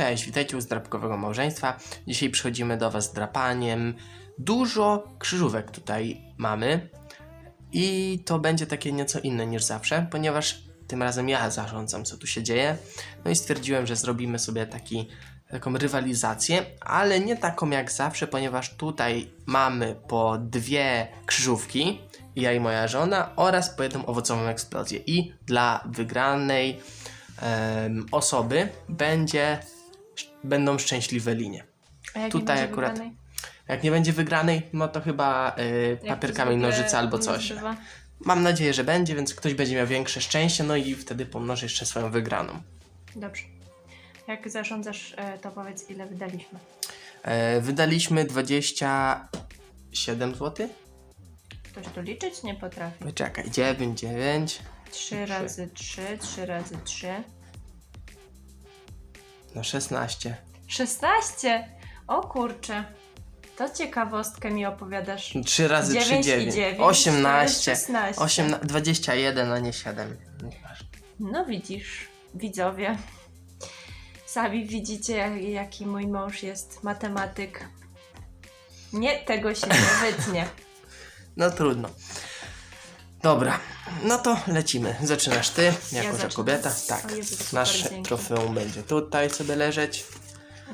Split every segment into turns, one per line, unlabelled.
Cześć, witajcie u Zdrapkowego Małżeństwa. Dzisiaj przychodzimy do Was z drapaniem. Dużo krzyżówek tutaj mamy i to będzie takie nieco inne niż zawsze, ponieważ tym razem ja zarządzam, co tu się dzieje. No i stwierdziłem, że zrobimy sobie taki, taką rywalizację, ale nie taką jak zawsze, ponieważ tutaj mamy po dwie krzyżówki, ja i moja żona, oraz po jedną owocową eksplozję. I dla wygranej osoby będzie, będą szczęśliwe linie.
A jak
Tutaj
nie
akurat
wybranej?
Jak nie będzie wygranej, no to chyba y, papier, kamień, nożyce albo coś.
bywa.
Mam nadzieję, że będzie, więc ktoś będzie miał większe szczęście, no i wtedy pomnoży jeszcze swoją wygraną.
Dobrze. Jak zarządzasz, e, to powiedz ile wydaliśmy.
E, wydaliśmy 27 zł?
Ktoś tu liczyć nie potrafi.
Czekaj, 9, 9,
3 razy 3, 3 razy 3.
no 16.
16! O kurczę. To ciekawostkę mi opowiadasz.
3 razy 3,
9 i
9.
9,
18.
16.
8, 21, a nie 7. Nieważne.
No widzisz, widzowie. Sami widzicie, jak- jaki mój mąż jest matematyk. Nie, tego się nie wytnie.
No trudno. Dobra, no to lecimy. Zaczynasz ty, jako że
zacznę.
kobieta. Tak.
O Jezu, super,
Nasze
dzięki.
trofeum będzie tutaj sobie leżeć.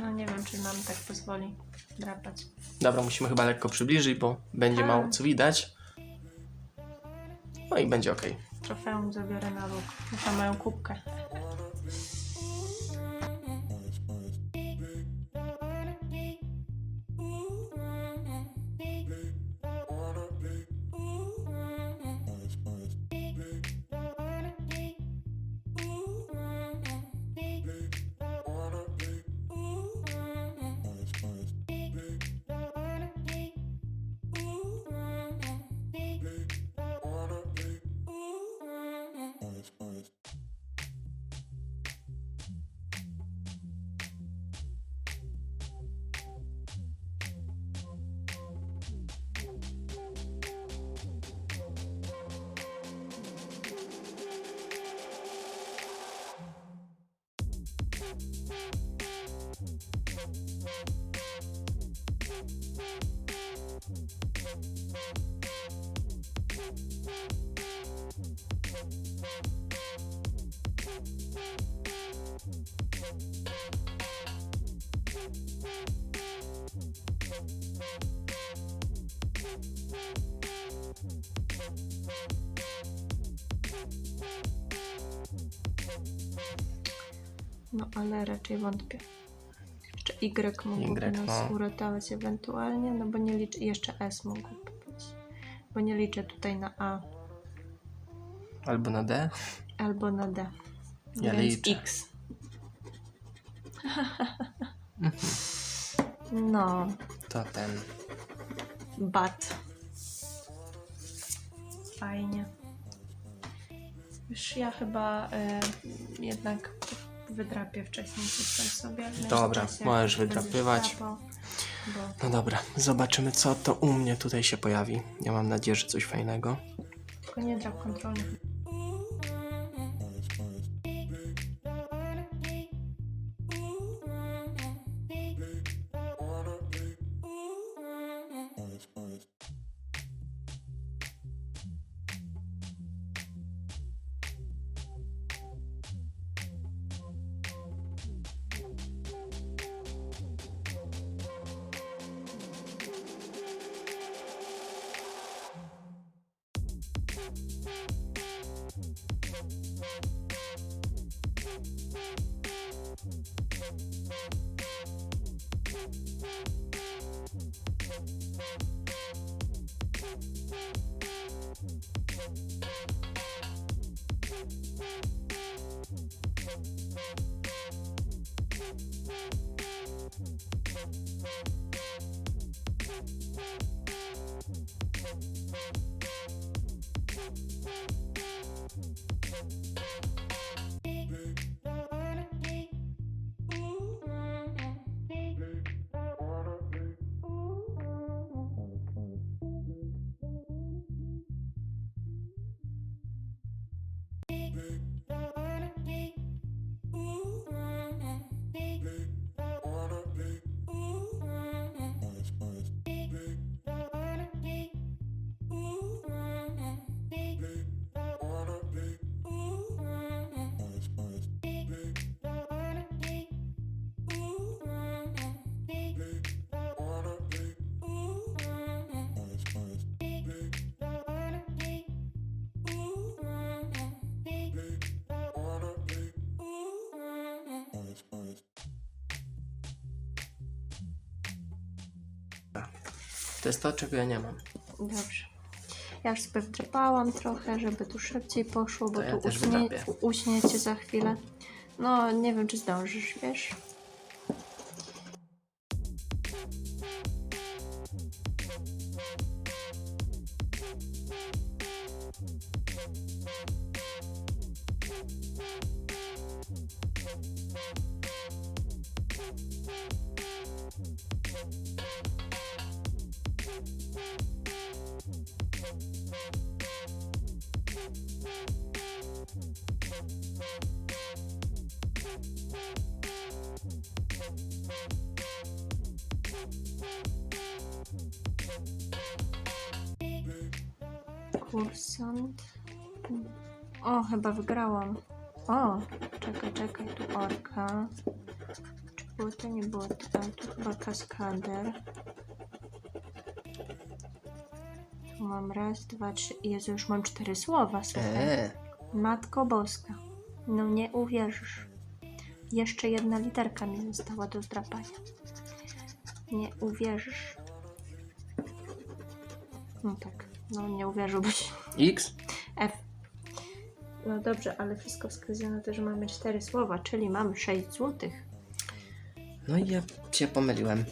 No nie wiem, czy nam tak pozwoli drapać.
Dobra, musimy chyba lekko przybliżyć, bo będzie
A.
mało co widać. No i będzie ok.
Trofeum zabiorę na bok. Muszę moją kubkę. No ale raczej wątpię. Jeszcze Y mógłby
Y,
nas
no.
uratować ewentualnie, no bo nie liczę, jeszcze S mógłby być. Bo nie liczę tutaj na A
Albo na D.
albo na D.
Ja
Więc
liczę.
X. no,
To ten.
bat. Fajnie. Już ja chyba y, jednak wydrapię wcześniej tam sobie.
Dobra,
międzyczasie,
możesz wydrapywać.
Bo
No dobra, zobaczymy co to u mnie tutaj się pojawi. Ja mam nadzieję, że coś fajnego.
tylko nie drap kontrolnych.
Big To jest to, czego ja nie mam.
Dobrze. Ja już sobie wdrapałam trochę, żeby tu szybciej poszło, bo
To ja
tu
też
uśnie, uśniecie za chwilę. No, nie wiem, czy zdążysz, wiesz? Kursant. O, chyba wygrałam. O, czekaj, czekaj, tu orka. Czy było to? Nie było to. Tu chyba kaskader. Tu mam raz, dwa, trzy. Jezu, już mam cztery słowa, słuchaj.
Eee,
Matko Boska. No nie uwierzysz. Jeszcze jedna literka mi została do zdrapania. Nie uwierzysz. No tak, no nie uwierzyłbyś.
X?
F. No dobrze, ale wszystko wskazuje na to, że mamy cztery słowa, czyli mamy 6 złotych.
No i ja się pomyliłem.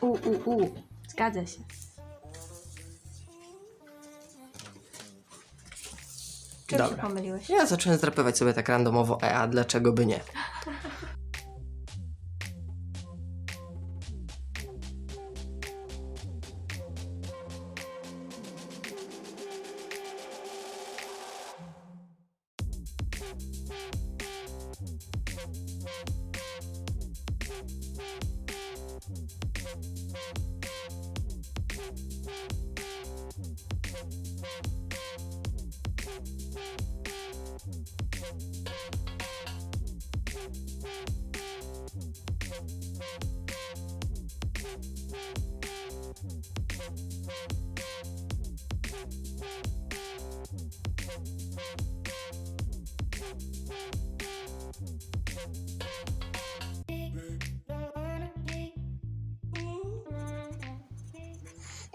U, u, u. Zgadza się. Czym się
Dobra.
pomyliłeś?
Ja zacząłem zdrapywać sobie tak randomowo E, a dlaczego by nie?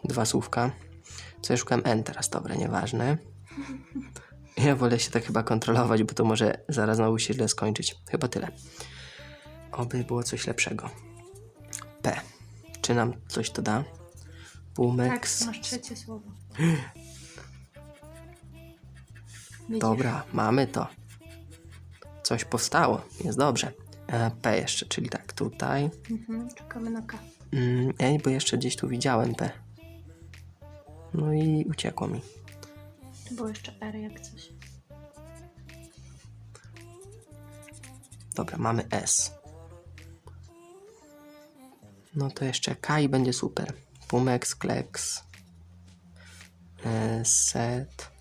Dwa słówka. Co ja szukam N teraz, dobra, nieważne. Ja wolę się tak chyba kontrolować, bo to może zaraz znowu się źle skończyć. Chyba tyle. Oby było coś lepszego. P. Czy nam coś to da?
Tak,
Pumex.
masz trzecie słowo.
Dobra, mamy to. Coś powstało, jest dobrze. E, P jeszcze, czyli tak, tutaj.
Mhm, czekamy na K.
Mm, ej, bo jeszcze gdzieś tu widziałem P. No i uciekło mi.
Tu było jeszcze R jak coś.
Dobra, mamy S. No to jeszcze K i będzie super. Pumex, Klex. E, set.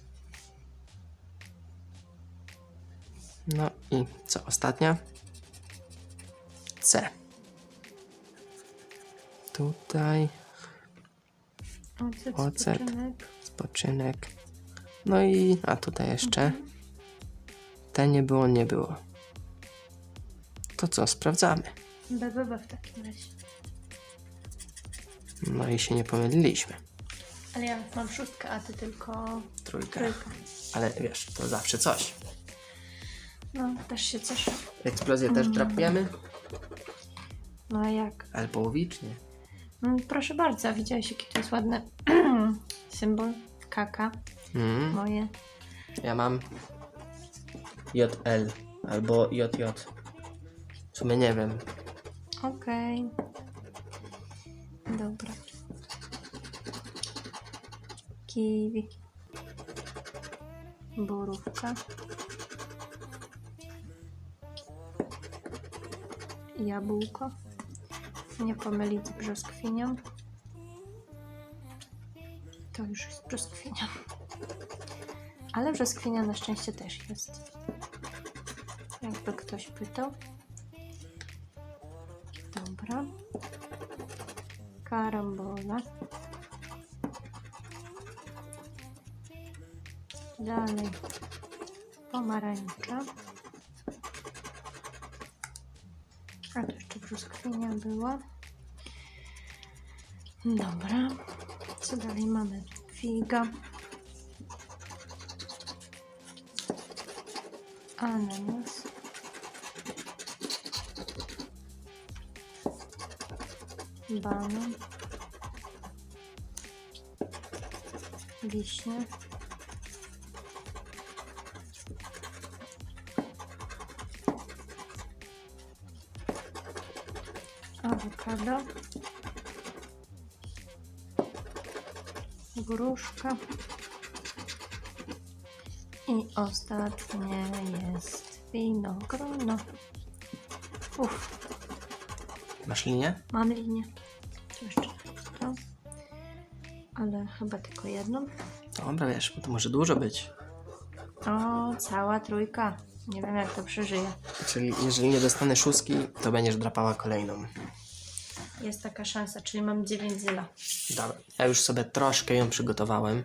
No i co, ostatnia? C. Tutaj
Ocet,
Ocet.
spoczynek.
spoczynek. No i, a tutaj jeszcze. Te nie było, nie było. To co, sprawdzamy.
BBB w takim razie.
No i się nie pomyliliśmy.
Ale ja mam szóstkę, a ty tylko
Trójka.
trójkę.
Ale wiesz, to zawsze coś.
No, też się cieszę.
Eksplozję też drapujemy,
No a jak?
ale połowicznie.
Mm, proszę bardzo, widziałeś jaki to jest ładny symbol? Kaka
Mm,
moje.
ja mam JL albo JJ. W sumie nie wiem.
Okej. Dobra. Kiwi. Borówka. Jabłko. Nie pomylić z brzoskwinią. To już jest brzoskwinia. Ale brzoskwinia na szczęście też jest. Jakby ktoś pytał. Dobra. Karambola. Dalej. Pomarańcza. A tu jeszcze brzoskwinia była. Dobra. Co dalej mamy? Figa. Ananas. Banan. Wiśnia. Awokado. Gruszka. I ostatnie jest winogrono. Uff,
Masz linię?
mam linię. Tu jeszcze to. Ale chyba tylko jedną.
Dobra, wiesz, bo to może dużo być.
O, cała trójka. Nie wiem jak to przeżyje.
Czyli jeżeli nie dostanę szóstki, to będziesz drapała kolejną.
Jest taka szansa, czyli mam 9 zyla.
Dobra, ja już sobie troszkę ją przygotowałem.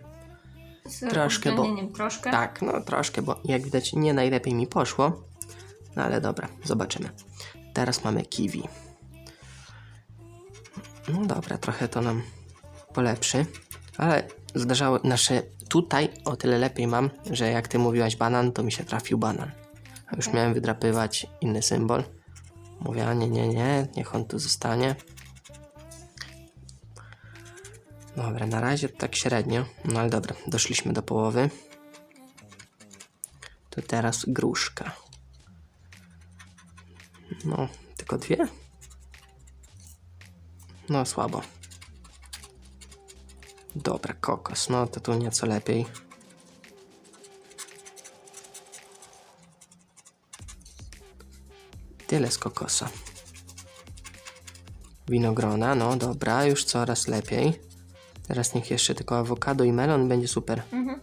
Z
Troszkę, bo-
Troszkę?
Tak, no troszkę, bo jak widać nie najlepiej mi poszło. No ale dobra, zobaczymy. Teraz mamy kiwi. No dobra, trochę to nam polepszy, ale zdarzało nasze tutaj o tyle lepiej mam, że jak ty mówiłaś banan, to mi się trafił banan. A już
Okej.
miałem wydrapywać inny symbol. Mówię, a nie, nie, nie, niech on tu zostanie. Dobra, na razie tak średnio, no ale dobra, doszliśmy do połowy. To teraz gruszka. No, tylko dwie? No, słabo. Dobra, kokos. No, to tu nieco lepiej. Tyle z kokosa. Winogrona, no dobra, już coraz lepiej. Teraz niech jeszcze tylko awokado i melon będzie super.
Mhm.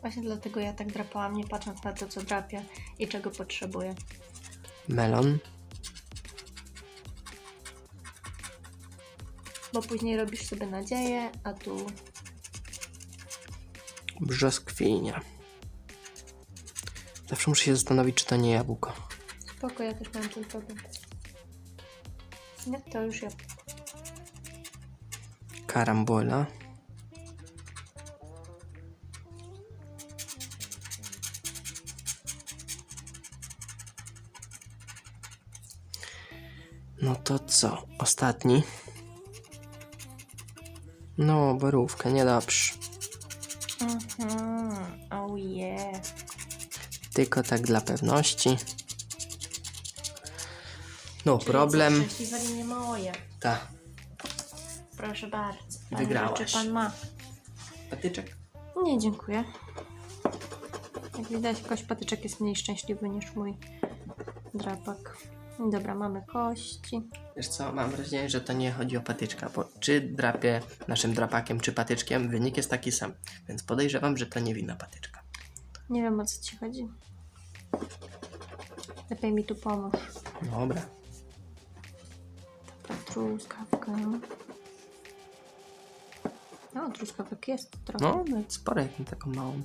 Właśnie dlatego ja tak drapałam, nie patrząc na to, co drapię i czego potrzebuję.
Melon,
Bo później robisz sobie nadzieję, a tu
brzoskwinia. Zawsze muszę się zastanowić, czy to nie jabłko.
spoko, ja też mam ten problem. Nie, to już ja.
Karambola. No to co? Ostatni. No, borówka, niedobrze.
Mhm. Oh yeah.
Tylko tak dla pewności. No,
Czyli
problem.
Co, szczęśliwe linie moje.
Ta.
Proszę bardzo. Pan
Wygrałaś.
Pan ma?
Patyczek.
Nie, dziękuję. Jak widać, kość patyczek jest mniej szczęśliwy niż mój drapak. Dobra, mamy kości.
Wiesz co, mam wrażenie, że to nie chodzi o patyczka, bo czy drapie naszym drapakiem, czy patyczkiem, wynik jest taki sam. Więc podejrzewam, że to nie wina patyczka.
Nie wiem o co ci chodzi. Lepiej mi tu pomóż.
Dobra.
Dobra, truskawka. No, truskawek jest trochę.
No, nawet sporo jak na taką małą.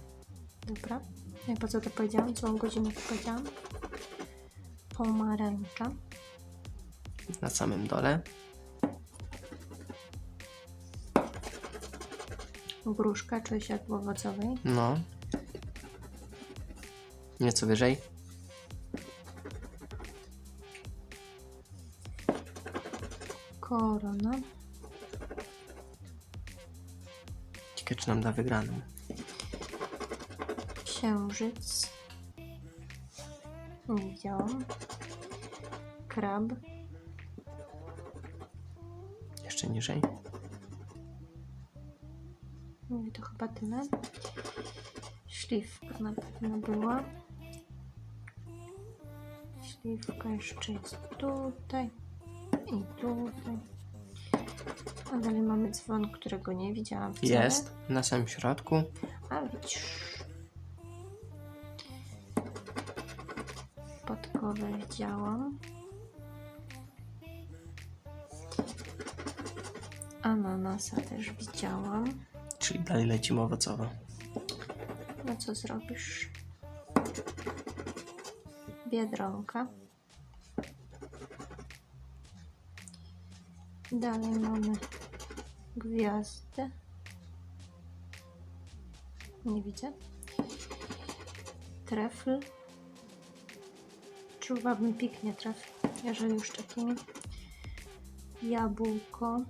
Dobra. No i po co to powiedziałam? Co godzinę to powiedziałam? Pomarańcza.
Na samym dole.
Gruszka, jak w owocowej.
No. Nieco wyżej.
Korona.
Czy nam da wygraną.
Księżyc. Nie widziałam. Krab.
Jeszcze niżej.
I to chyba tyle. Śliwka na pewno była. Śliwka jeszcze jest tutaj i tutaj. A dalej mamy dzwon, którego nie widziałam wcale.
Jest. Na samym środku.
A widzisz. Podkowę widziałam. Ananasa też widziałam.
Czyli dalej lecimy owocowo.
No co zrobisz? Biedronka. Dalej mamy Gwiazdy. Nie widzę. Trefl. Czuwałbym piknie trefl, jeżeli już takimi. Jabłko.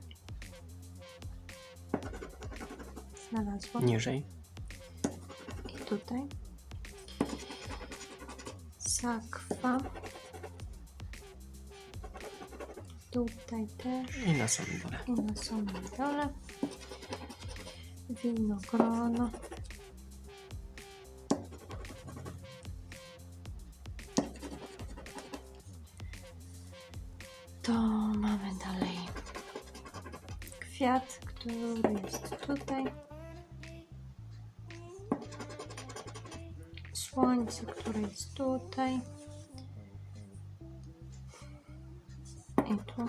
Znalazłam.
Niżej.
I tutaj. Sakwa. Tutaj też.
I na samym dole.
I na samym dole. Winogrono. To mamy dalej kwiat, który jest tutaj. Słońce, które jest tutaj. I tu.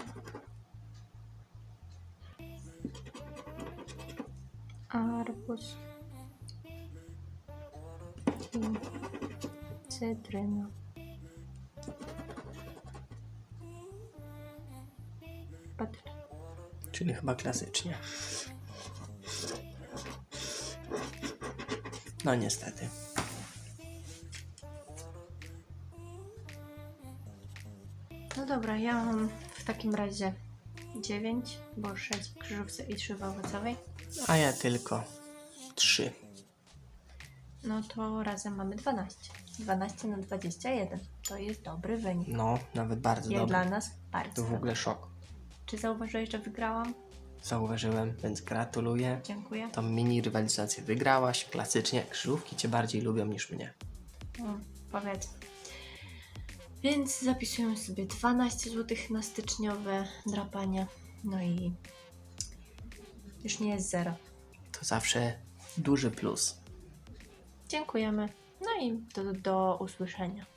arbuz i cytryna. Patrz.
Czyli chyba klasycznie. No niestety.
No dobra, ja mam w takim razie 9, bo 6 w krzyżówce i 3 w owocowej.
A ja tylko trzy.
No to razem mamy 12. 12 na 21. To jest dobry wynik.
No, nawet bardzo
Jak
dobry.
dla nas bardzo
To w ogóle szok.
Czy zauważyłeś, że wygrałam?
Zauważyłem, więc gratuluję.
Dziękuję.
Tą mini rywalizację wygrałaś. Klasycznie krzyżówki cię bardziej lubią niż mnie.
No, powiedz. Więc zapisujemy sobie 12 zł na styczniowe drapania. No i już nie jest zero.
To zawsze duży plus.
Dziękujemy. No i do, do usłyszenia.